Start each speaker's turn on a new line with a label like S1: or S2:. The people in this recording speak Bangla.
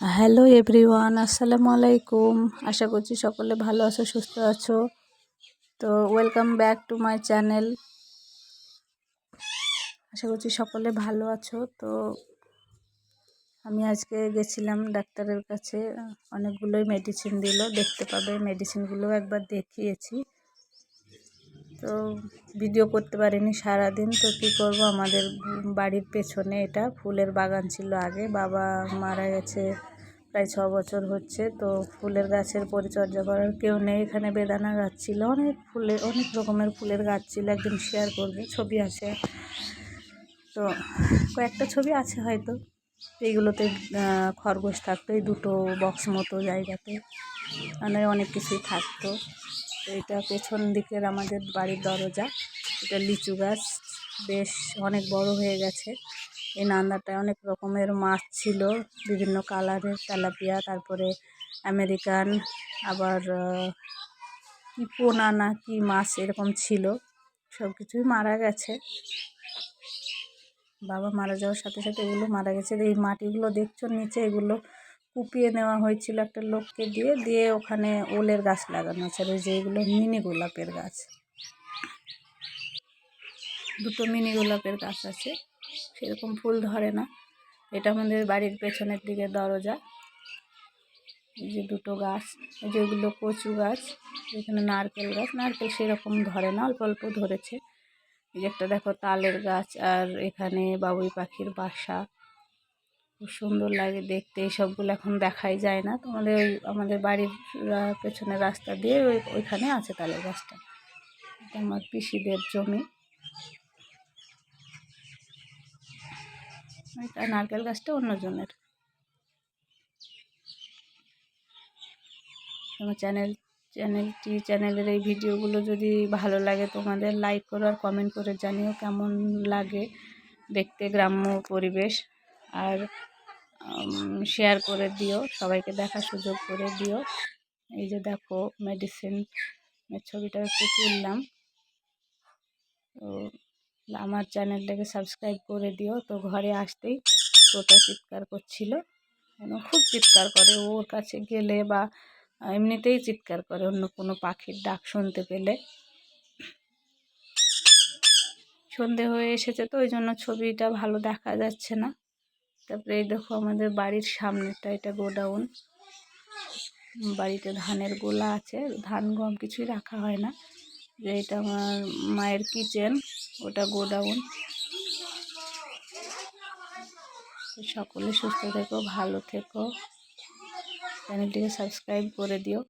S1: হ্যালো এভরিওয়ান, আসসালামু আলাইকুম। আশা করছি সকলে ভালো আছো, সুস্থ আছো। তো welcome back to my channel. আশা করছি সকলে ভালো আছো। তো আমি আজকে গেছিলাম ডাক্তারের কাছে, অনেকগুলোই মেডিসিন দিল। দেখতে পাবে মেডিসিনগুলো একবার দেখিয়েছি। তো ভিডিও করতে পারিনি সারাদিন, তো কী করব? আমাদের বাড়ির পেছনে এটা ফুলের বাগান ছিল আগে, বাবা মারা গেছে প্রায় ছ বছর হচ্ছে, তো ফুলের গাছের পরিচর্যা করার কেউ নেই। এখানে বেদানা গাছ ছিল, অনেক ফুলের অনেক রকমের ফুলের গাছ ছিল, একদিন শেয়ার করবে, ছবি আছে তো কয়েকটা ছবি আছে হয়তো, এইগুলোতে খরগোশ থাকতো, এই দুটো বক্স মতো জায়গাতে মানে অনেক কিছুই থাকতো। এটা পেছন দিকের আমাদের বাড়ির দরজা। এটা লিচু গাছ। বেশ অনেক বড় হয়ে গেছে। এই নান্দাটায় অনেক রকমের মাছ ছিল, বিভিন্ন কালারের তেলাপিয়া, তারপরে আমেরিকান, আবার কি পোনা না কি মাছ এরকম ছিল। সব কিছুই মারা গেছে। বাবা মারা যাওয়ার সাথে সাথে এগুলো মারা গেছে। এই মাটিগুলো দেখছ, নিচে এগুলো কুপিয়ে নেওয়া হয়েছিল একটা লোককে দিয়ে দিয়ে ওখানে ওলের গাছ লাগানো আছে আর যে এগুলো মিনি গোলাপের গাছ। দুটো মিনি গোলাপের গাছ আছে, সেরকম ফুল ধরে না। এটা আমাদের বাড়ির পেছনের দিকে দরজা। এই যে দুটো গাছ যেগুলো কচু গাছ, এখানে নারকেল গাছ। নারকেল সেরকম ধরে না, অল্প অল্প ধরেছে। এই যে একটা দেখো তালের গাছ আর এখানে বাবুই পাখির বাসা। খুব সুন্দর লাগে দেখতে। এইসবগুলো এখন দেখাই যায় না। তোমাদের ওই আমাদের বাড়ির পেছনের রাস্তা দিয়ে ওই, ওইখানে আছে তালের গাছটা। আমার পিসিদের জমি। এটা নারকেল গাছটা অন্যজনের। আমার চ্যানেল, চ্যানেলটি, চ্যানেলের এই ভিডিওগুলো যদি ভালো লাগে তোমাদের, লাইক করো আর কমেন্ট করে জানিও কেমন লাগে দেখতে, গ্রাম্য পরিবেশ। আর শেয়ার করে দিও, সবাইকে দেখার সুযোগ করে দিও। এই যে দেখো মেডিসিন ছবিটা একটু তুললাম। তো আমার চ্যানেলটাকে সাবস্ক্রাইব করে দিও। তো ঘরে আসতেই তোটা চিৎকার করছিল। খুব চিৎকার করে। ওর কাছে গেলে বা, এমনিতেই চিৎকার করে অন্য কোনো পাখির ডাক শুনতে পেলে। সন্ধে হয়ে এসেছে তো, ওই জন্য ছবিটা ভালো দেখা যাচ্ছে না। তারপরে এই দেখো আমাদের বাড়ির সামনেটা এটা গোডাউন। বাড়িতে ধানের গোলা আছে, ধান গম কিছুই রাখা হয় না। যে এটা আমার মায়ের কিচেন, ওটা গোডাউন। সকলে সুস্থ থেকো, ভালো থেকো। চ্যানেলটিকে সাবস্ক্রাইব করে দিও।